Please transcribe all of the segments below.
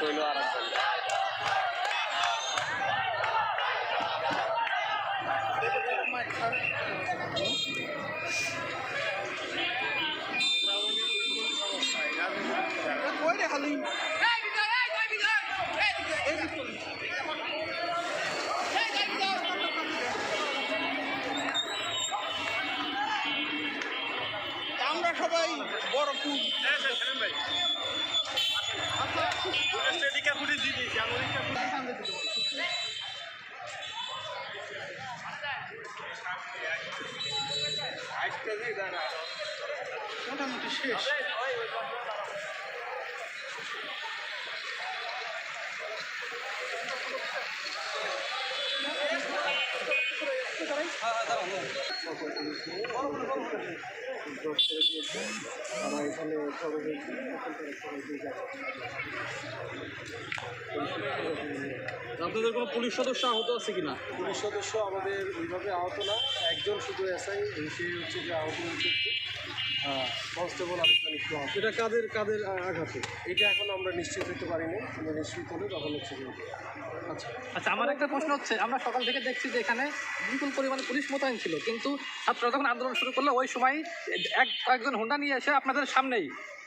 হলো আর খালি আমরা সবাই বড় পুল মোটামুটি শেষ। তারা এখানে এখন তারা আপনাদের কোনো পুলিশ সদস্য আহত আছে কিনা? পুলিশ সদস্য আমাদের ওইভাবে আহত না একজন শুধু এসআই সে হচ্ছে যে আহত হয়েছে। কনস্টেবল আরেকজন একটু আহত এটা কাদের কাদের আঘাতে? এটা এখন আমরা নিশ্চিত হতে পারিনি আমরা নিশ্চিত হলে তখন হচ্ছে আচ্ছা আচ্ছা আমার একটা প্রশ্ন হচ্ছে আমরা সকাল থেকে দেখছি যে এখানে বিপুল পরিমাণে পুলিশ মোতায়েন ছিল কিন্তু ছাত্ররা যখন আন্দোলন শুরু করল ওই সময় এক কয়েকজন হোন্ডা নিয়ে এসে আপনাদের সামনেই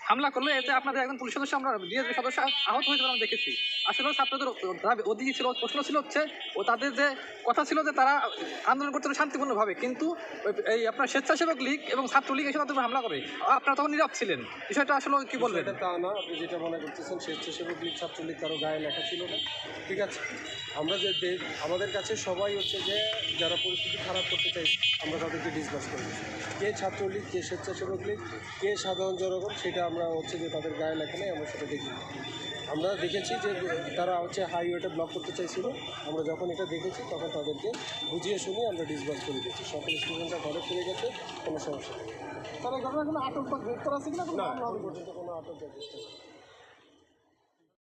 হামলা করল, এতে আপনাদের একজন পুলিশ সদস্য আমরা ডিএসবি সদস্য আহত হয়েছে আমরা দেখেছি। আসলে ছাত্রদের ওদিকে ছিল, প্রশ্ন ছিল হচ্ছে, ও তাদের যে কথা ছিল যে তারা আন্দোলন করতে শান্তিপূর্ণভাবে, কিন্তু এই আপনার স্বেচ্ছাসেবক লীগ এবং ছাত্রলীগ এসে তাদের হামলা করে। আপনারা তখন নীরব ছিলেন। বিষয়টা আসলে কি বলবেন? তা না, আপনি যেটা মনে করতেছেন, স্বেচ্ছাসেবক লীগ, ছাত্রলীগ কারও গায়ে লেখা ছিল না। ঠিক আছে? আমরা যে আমাদের কাছে সবাই হচ্ছে যে যারা পরিস্থিতি খারাপ করতে চাই আমরা তাদেরকে ডিসকাস করি। কে ছাত্রলীগ কে স্বেচ্ছাসেবক লীগ কে সাধারণ জনগণ সেটা আমরা হচ্ছে যে তাদের গায়ে লেখা নেই আমরা সেটা দেখি। আমরা দেখেছি যে তারা হচ্ছে হাইওয়েটা ব্লক করতে চাইছিল। আমরা যখন এটা দেখেছি তখন তাদেরকে বুঝিয়ে শুনিয়ে আমরা ডিসবাস করে দিয়েছি। সকল স্টুডেন্টরা ঘরে ফিরে গেছে কোনো সমস্যা নেই। তারা কোনো আটক বা গ্রেপ্তার আছে কিনা না পর্যন্ত কোনো আটক